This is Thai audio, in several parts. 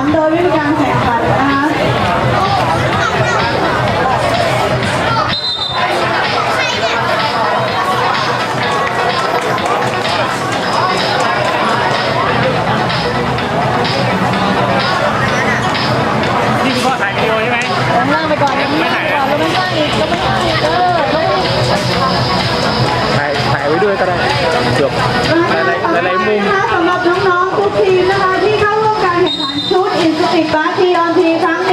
ามโดยไม่มีการแข่งขันนะคะนี่คือพ่อถ่ายวิดีโอใช่ไหมลงล่างไปก่อนลงล่างไปก่อนลงล่างอีกลงล่างอีกเออลงอีกถ่ายถ่ายไว้ด้วยก็ได้เกือบหลายๆหลายๆมุม นะคะสำหรับน้องๆทุกทีมนะคะที่ สติกบาสทีออนทีครั้ง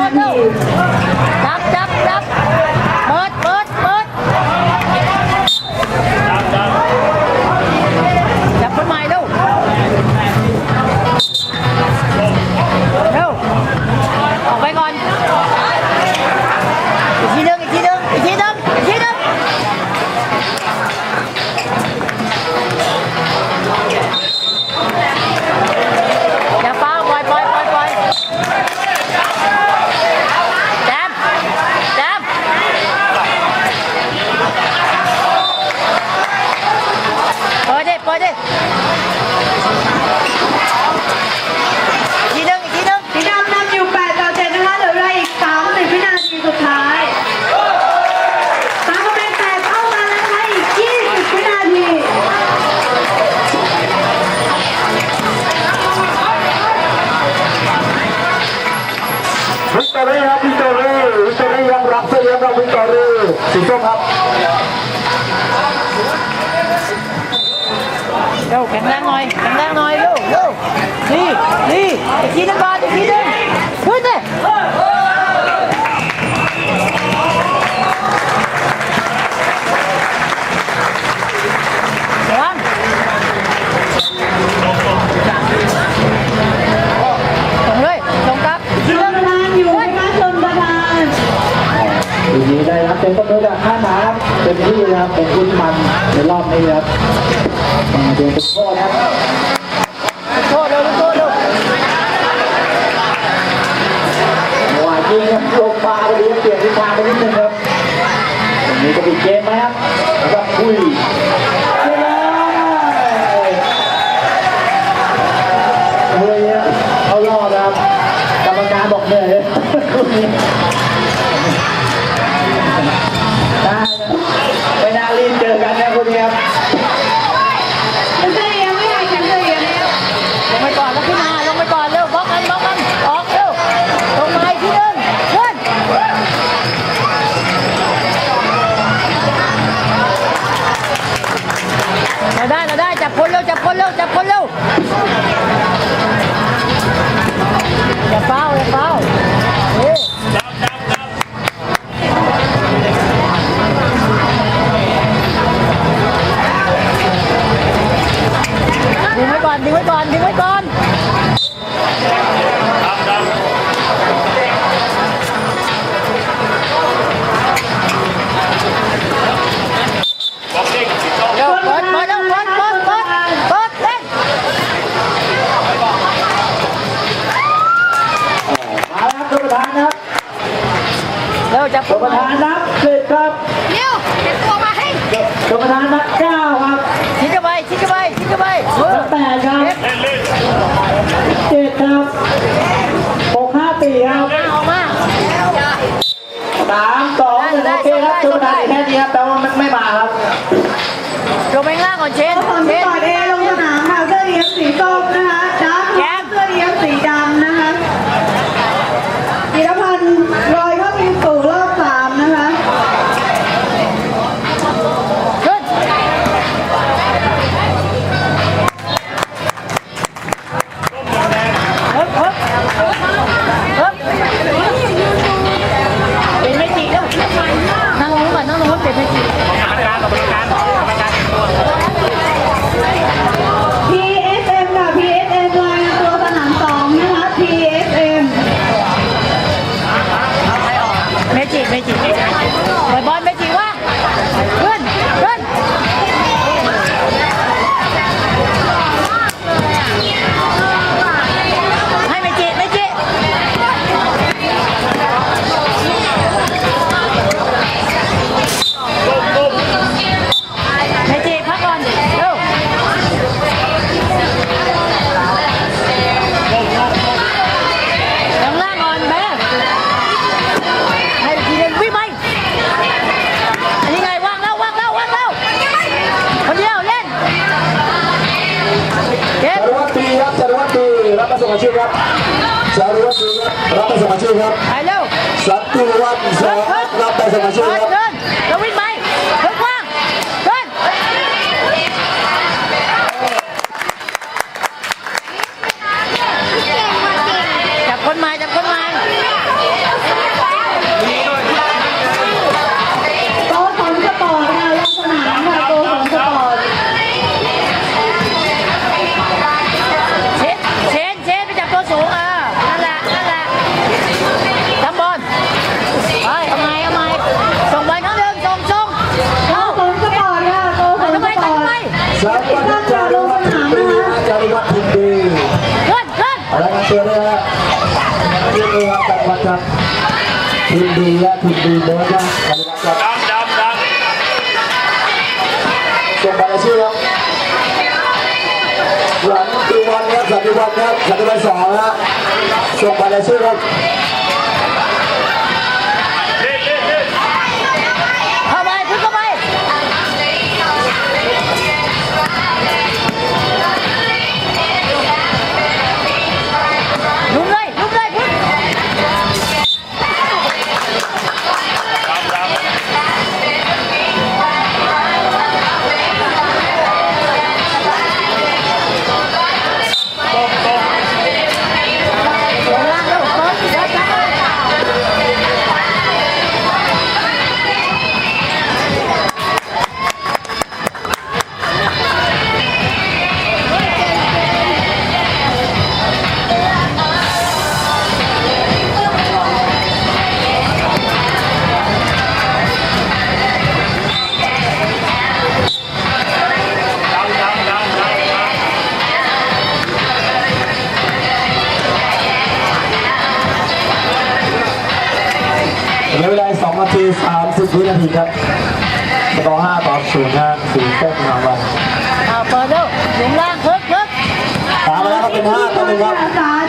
จับจับจับ ปิดดิเปิดดิอีกทีหนึงอีกทีหนึงสีดำนำอยู่8ต่อ7นะคะเหลือเวลาอีก30วินาทีสุดท้ายตามกำแพงแตกเข้ามาแล้วนะคะอีก20วินาทีวิกตอรี่ครับวิกตอรี่วิกตอรี่ยังรับเสื้อยังรับวิกตอรี่สีส้มครับ เร็วแข็งแรงหน่อยแข็งแรงหน่อยเร็วเร็วนี่นี่อีกทีหนึงก่อนอีกทีหนึงขึ้นดิ เราได้เราได้จับคนเร็วจับคนเร็วจับคนเร็ว นประธานนับเก้าครับชิดเข้าไปชิดเข้าไปชิดเข้าไปเออนับแปดครับเก็บเจ็ดครับหกห้าสี่ครับออกมาสามสองหนึ่งโอเคครับท่านประธานแค่นี้ครับแปลว่ามันไม่มาครับลงไปข้างล่างก่อนเชนผลเชปนล่อยเอลง สมัครชื่ครับสันติวัฒน์เสริมรับได้สมัชื่อครับ ว่าจครับทีดีและทีมดีเบิร์ดนะอนุรักษ์ครับดำดำดำส่งบลอาชีพครับหลังติวันครับสันติวันครับสันติวันสองนะส่งบอลอาชีพครับ กราวัลเอาเปิดเร็วลงล่างเพิกเพิกตามมาแล้วครับเป็นห้าตัวไปครับ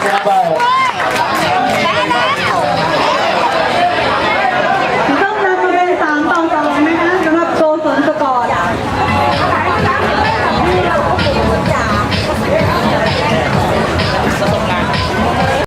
Obrigado.